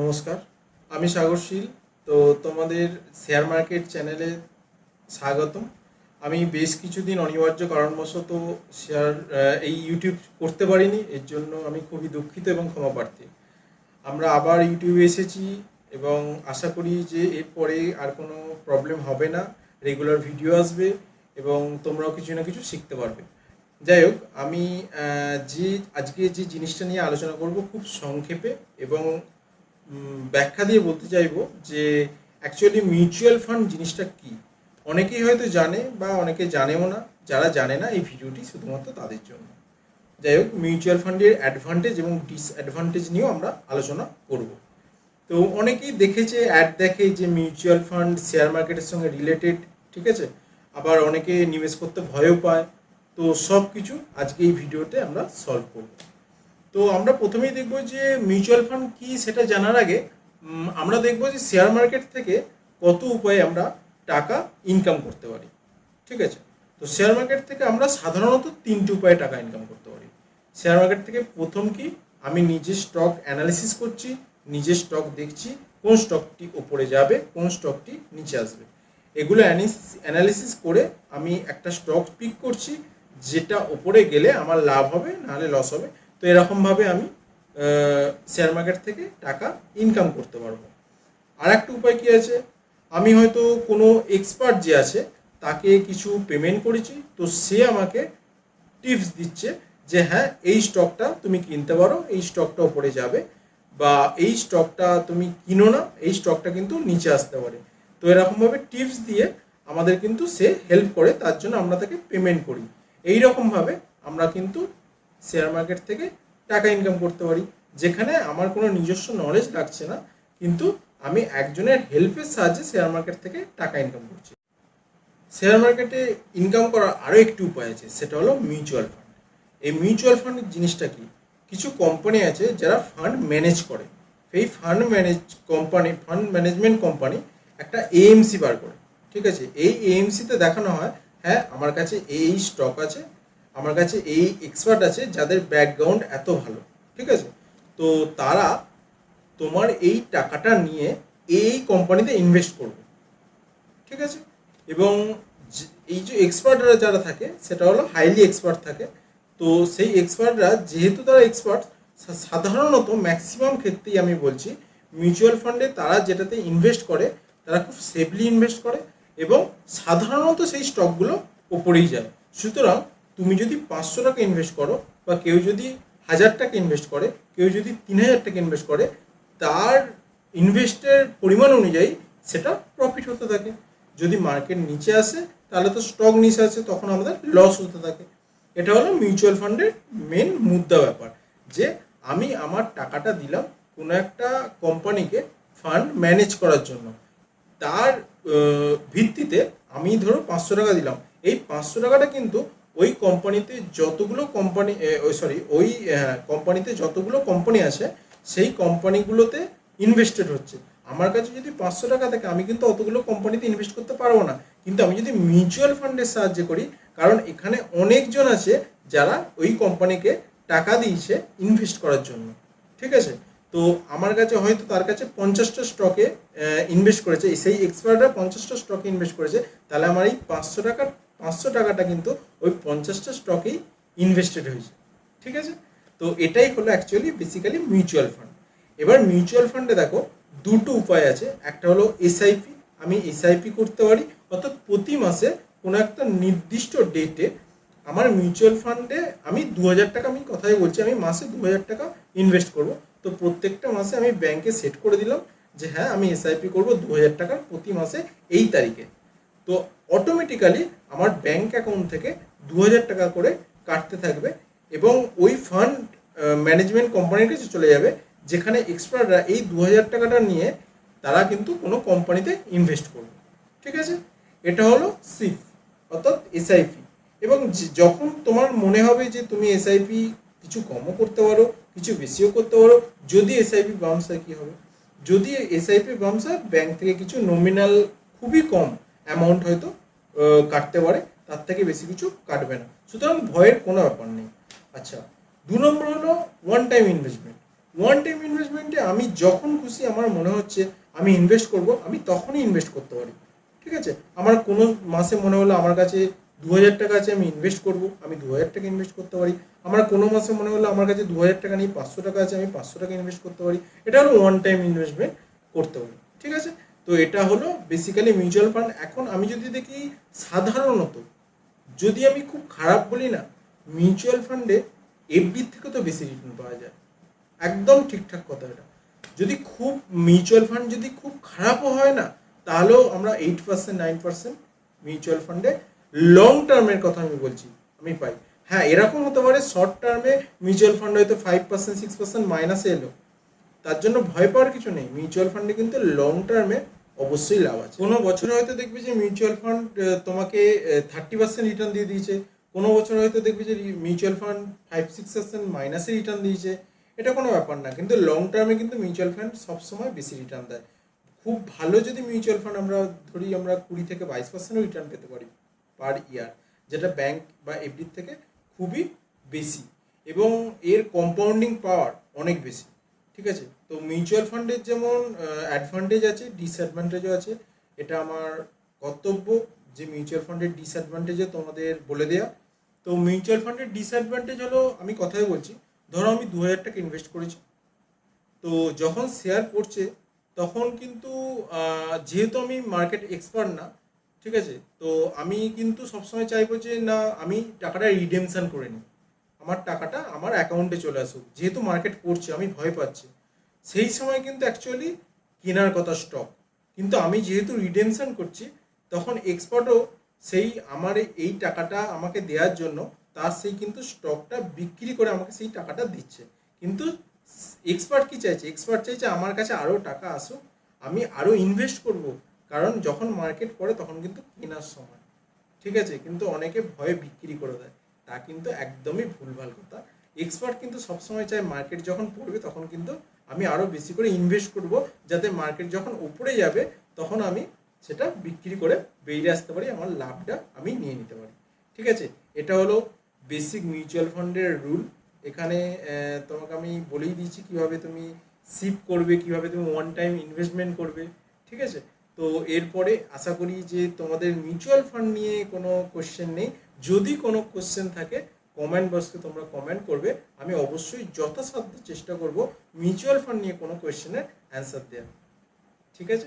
নমস্কার, আমি সাগরশীল তো তোমাদের শেয়ার মার্কেট চ্যানেলে স্বাগতম। আমি বেশ কিছুদিন অনিবার্য কারণবশত শেয়ার এই ইউটিউব করতে পারিনি, এর জন্য আমি খুবই দুঃখিত এবং ক্ষমা প্রার্থী। আমরা আবার ইউটিউবে এসেছি এবং আশা করি যে এরপরে আর কোনো প্রবলেম হবে না, রেগুলার ভিডিও আসবে এবং তোমরাও কিছু না কিছু শিখতে পারবে। যাই হোক, আমি যে, আজকে যে জিনিসটা নিয়ে আলোচনা করব খুব সংক্ষেপে এবং ব্যাখ্যা দিয়ে বলতে চাইব যে অ্যাকচুয়ালি মিউচুয়াল ফান্ড জিনিসটা কি? অনেকেই হয়তো জানে বা অনেকে জানেও না, যারা জানে না এই ভিডিওটি শুধুমাত্র তাদের জন্য। যাই হোক মিউচুয়াল ফান্ডের অ্যাডভান্টেজ এবং ডিসঅ্যাডভান্টেজ নিয়েও আমরা আলোচনা করব। তো অনেকেই দেখেছে অ্যাড দেখে যে মিউচুয়াল ফান্ড শেয়ার মার্কেটের সঙ্গে রিলেটেড ঠিক আছে? আবার অনেকে নিবেশ করতে ভয়ও পায়। তো সব কিছু আজকে এই ভিডিওতে আমরা সলভ করব। তো আমরা প্রথমেই দেখব যে মিউচুয়াল ফান্ড কি সেটা জানার আগে আমরা দেখব যে শেয়ার মার্কেট থেকে কত উপায়ে আমরা টাকা ইনকাম করতে পারি। ঠিক আছে? তো শেয়ার মার্কেট থেকে আমরা সাধারণত তিনটি উপায়ে টাকা ইনকাম করতে পারি। শেয়ার মার্কেট থেকে প্রথম কি? আমি নিজে স্টক অ্যানালিসিস করছি, নিজে স্টক দেখছি, কোন স্টকটি ওপরে যাবে, কোন স্টকটি নিচে আসবে। এগুলো অ্যানালিসিস করে আমি একটা স্টক পিক করছি, যেটা ওপরে গেলে আমার লাভ হবে, নাহলে লস হবে। তো এরকমভাবে আমি শেয়ার মার্কেট থেকে টাকা ইনকাম করতে পারব। আর একটা উপায় কি আছে? আমি হয়তো কোনো এক্সপার্ট যে আছে, তাকে কিছু পেমেন্ট করেছি, তো সে আমাকে টিপস দিচ্ছে যে হ্যাঁ এই স্টকটা তুমি কিনতে পারো, এই স্টকটা ওপরে যাবে বা এই স্টকটা তুমি কিনো না, এই স্টকটা কিন্তু নিচে আসতে পারে। তো এরকমভাবে টিপস দিয়ে আমাদের কিন্তু সে হেল্প করে, তার জন্য আমরা তাকে পেমেন্ট করি। এই রকমভাবে আমরা কিন্তু শেয়ার মার্কেট থেকে টাকা ইনকাম করতে পারি। যেখানে আমার কোনো নিজস্ব নলেজ লাগছে না, কিন্তু আমি একজনের হেল্পের সাহায্যে শেয়ার মার্কেট থেকে টাকা ইনকাম করছি। শেয়ার মার্কেটে ইনকাম করার আরও একটি উপায় আছে, সেটা হলো মিউচুয়াল ফান্ড এই মিউচুয়াল ফান্ড জিনিসটা কি? কিছু কোম্পানি আছে যারা ফান্ড ম্যানেজ করে। সেই fund manage company fund management company একটা এএমসি বার করে। ঠিক আছে? এই এএমসিতে দেখানো হয় হ্যাঁ আমার কাছে এই স্টক আছে আমার কাছে এই এক্সপার্ট আছে যাদের ব্যাকগ্রাউন্ড এত ভালো, ঠিক আছে? তো তারা তোমার এই টাকাটা নিয়ে এই কোম্পানিতে ইনভেস্ট করবে, ঠিক আছে? এবং এই যে এক্সপার্টরা যারা থাকে, সেটা হলো হাইলি এক্সপার্ট থাকে, তো সেই এক্সপার্টরা যেহেতু তারা এক্সপার্ট সাধারণত ম্যাক্সিমাম ক্ষেত্রেই আমি বলছি মিউচুয়াল ফান্ডে তারা যেটাতে ইনভেস্ট করে, তারা খুব সেফলি ইনভেস্ট করে, এবং সাধারণত সেই স্টকগুলো ওপরেই যায়। সুতরাং তুমি যদি পাঁচশো টাকা ইনভেস্ট করো বা কেউ যদি হাজার টাকা ইনভেস্ট করে, কেউ যদি তিন হাজার টাকা ইনভেস্ট করে, তার ইনভেস্টের পরিমাণ অনুযায়ী সেটা প্রফিট হতে থাকে। যদি মার্কেট নিচে আসে, তাহলে তো স্টক নিচে আসে, তখন আমাদের লস হতে থাকে। এটা হলো মিউচুয়াল ফান্ডের মেন মুদ্রা ব্যাপার। যে আমি আমার টাকাটা দিলাম কোনো একটা কোম্পানিকে ফান্ড ম্যানেজ করার জন্য। তার ভিত্তিতে আমি ধরো পাঁচশো টাকা দিলাম। এই পাঁচশো টাকাটা কিন্তু ওই কোম্পানিতে যতগুলো কোম্পানি ওই সরি ওই কোম্পানিতে যতগুলো কোম্পানি আছে, সেই কোম্পানিগুলোতে ইনভেস্টেড হচ্ছে। আমার কাছে যদি পাঁচশো টাকা থাকে, আমি কিন্তু অতগুলো কোম্পানিতে ইনভেস্ট করতে পারব না। কিন্তু আমি যদি মিউচুয়াল ফান্ডের সাহায্য করি, কারণ এখানে অনেকজন আছে যারা ওই কোম্পানিকে টাকা দিয়েছে ইনভেস্ট করার জন্য। ঠিক আছে? তো আমার কাছে হয়তো তার কাছে পঞ্চাশটা স্টকে ইনভেস্ট করেছে। সেই এক্সপার্টরা পঞ্চাশটা স্টকে ইনভেস্ট করেছে। তাহলে আমার এই পাঁচশো টাকার পাঁচশো টাকাটা কিন্তু ওই পঞ্চাশটা স্টকেই ইনভেস্টেড হয়েছে। ঠিক আছে? তো এটাই হলো অ্যাকচুয়ালি বেসিক্যালি মিউচুয়াল ফান্ড এবার মিউচুয়াল ফান্ডে দেখো, দুটো উপায় আছে। একটা হলো এসআইপি আমি এসআইপি করতে পারি, অর্থাৎ প্রতি মাসে কোনো একটা নির্দিষ্ট ডেটে আমার মিউচুয়াল ফান্ডে আমি দু হাজার টাকা, আমি কথাই বলছি, আমি মাসে দু হাজার টাকা ইনভেস্ট করব। তো প্রত্যেকটা মাসে আমি ব্যাংকে সেট করে দিলাম যে হ্যাঁ আমি এসআইপি করব দু হাজার টাকার প্রতি মাসে এই তারিখে। তো অটোমেটিক্যালি আমার ব্যাংক অ্যাকাউন্ট থেকে দু হাজার টাকা করে কাটতে থাকবে এবং ওই ফান্ড ম্যানেজমেন্ট কোম্পানির কাছে চলে যাবে, যেখানে এক্সপার্টরা এই দু হাজার টাকাটা নিয়ে তারা কিন্তু কোনো কোম্পানিতে ইনভেস্ট করবে। ঠিক আছে? এটা হলো সিফ অর্থাৎ এসআইপি এবং যখন তোমার মনে হবে যে তুমি এসআইপি কিছু কমও করতে পারো, কিছু বেশিও করতে পারো, যদি এসআইপি বাউন্স হয় কী হবে? যদি এসআইপি বাউন্স হয় ব্যাংক থেকে কিছু নমিনাল খুবই কম অ্যামাউন্ট হয়তো কাটতে পারে, তার থেকে বেশি কিছু কাটবে না। সুতরাং ভয়ের কোনো ব্যাপার নেই। আচ্ছা দু নম্বর হলো one time investment one time ইনভেস্টমেন্টে আমি যখন খুশি আমার মনে হচ্ছে আমি ইনভেস্ট করব, আমি তখনই ইনভেস্ট করতে পারি। ঠিক আছে? আমার কোনো মাসে মনে হলো আমার কাছে দু হাজার টাকা আছে, আমি ইনভেস্ট করব, আমি দু হাজার টাকা ইনভেস্ট করতে পারি। আমার কোনো মাসে মনে হলো আমার কাছে দু হাজার টাকা নেই, পাঁচশো টাকা আছে, আমি পাঁচশো টাকা ইনভেস্ট করতে পারি। এটা হলো ওয়ান টাইম ইনভেস্টমেন্ট করতে পারি। ঠিক আছে? তো এটা হলো বেসিক্যালি মিউচুয়াল ফান্ড এখন আমি যদি দেখি সাধারণত, যদি আমি খুব খারাপ বলি না মিউচুয়াল ফান্ডে এফডির থেকে তো বেশি রিটার্ন পাওয়া যায়। একদম ঠিকঠাক কথা এটা। যদি খুব মিউচুয়াল ফান্ড যদি খুব খারাপও হয় না, তাহলেও আমরা eight percent nine percent mutual ফান্ডে লং টার্মের কথা আমি বলছি, আমি পাই। হ্যাঁ এরকম হতে পারে শর্ট টার্মে মিউচুয়াল ফান্ড হয়তো ফাইভ পার্সেন্ট সিক্স পার্সেন্ট মাইনাসে এলো। তার জন্য ভয় পাওয়ার কিছু নেই। মিউচুয়াল ফান্ডে কিন্তু লং টার্মে অবশ্যই লাভ আছে। কোনো বছর হয়তো দেখবে যে মিউচুয়াল ফান্ড তোমাকে থার্টি পার্সেন্ট রিটার্ন দিয়ে দিয়েছে। কোনো বছর হয়তো দেখবে যে mutual fund five six percent মাইনাসে রিটার্ন দিয়েছে। এটা কোনো ব্যাপার না। কিন্তু লং টার্মে কিন্তু মিউচুয়াল ফান্ড সবসময় বেশি রিটার্ন দেয়। খুব ভালো যদি মিউচুয়াল ফান্ড আমরা ধরি, আমরা কুড়ি থেকে বাইশ পার্সেন্টও রিটার্ন পেতে পারি পার ইয়ার যেটা ব্যাংক বা এফডির থেকে খুবই বেশি। এবং এর কম্পাউন্ডিং পাওয়ার অনেক বেশি। ঠিক আছে? তো মিউচুয়াল ফান্ডের যেমন অ্যাডভান্টেজ আছে ডিসঅ্যাডভান্টেজও আছে, এটা আমার কর্তব্য যে মিউচুয়াল ফান্ডের ডিসঅ্যাডভান্টেজও তোমাদের বলে দেয়া। তো মিউচুয়াল ফান্ডের ডিসঅ্যাডভান্টেজ হলো, আমি কথাই বলছি, ধরো আমি দু হাজার টাকা ইনভেস্ট করেছি। তো যখন শেয়ার পড়ছে তখন কিন্তু যেহেতু আমি মার্কেট এক্সপার্ট না, ঠিক আছে? তো আমি কিন্তু সবসময় চাইব যে, না, আমি টাকাটা রিডেমশান করে নিই। আমার টাকাটা আমার অ্যাকাউন্টে চলে আসুক। যেহেতু মার্কেট পড়ছে আমি ভয় পাচ্ছি। সেই সময় কিন্তু অ্যাকচুয়ালি কেনার কথা স্টক কিন্তু আমি যেহেতু রিডেমশন করছি, তখন এক্সপার্টও সেই আমার এই টাকাটা আমাকে দেওয়ার জন্য তার সেই কিন্তু স্টকটা বিক্রি করে আমাকে সেই টাকাটা দিচ্ছে। কিন্তু এক্সপার্ট কি চাইছে? এক্সপার্ট চাইছে আমার কাছে আরও টাকা আসুক, আমি আরও ইনভেস্ট করব। কারণ যখন মার্কেট পড়ে, তখন কিন্তু কেনার সময়। ঠিক আছে? কিন্তু অনেকে ভয়ে বিক্রি করে দেয়। তা কিন্তু একদমই ভুলভাল কথা। এক্সপার্ট কিন্তু সবসময় চায় মার্কেট যখন পড়বে তখন কিন্তু আমি আরও বেশি করে ইনভেস্ট করব, যাতে মার্কেট যখন উপরে যাবে তখন আমি সেটা বিক্রি করে বেরিয়ে আসতে পারি, আমার লাভটা আমি নিয়ে নিতে পারি। ঠিক আছে? এটা হলো বেসিক মিউচুয়াল ফান্ডের রুল এখানে তোমাকে আমি বলেই দিয়েছি কীভাবে তুমি সিপ করবে, কীভাবে তুমি ওয়ান টাইম ইনভেস্টমেন্ট করবে। ঠিক আছে? তো এরপরে আশা করি যে তোমাদের মিউচুয়াল ফান্ড নিয়ে কোনো কোশ্চেন নেই। যদি কোনো কোশ্চেন থাকে কমেন্ট বক্সে তোমরা কমেন্ট করবে। আমি অবশ্যই যথাসাধ্য চেষ্টা করব মিউচুয়াল ফান্ড নিয়ে কোনো কোয়েশ্চেনের অ্যান্সার দেওয়া ঠিক আছে?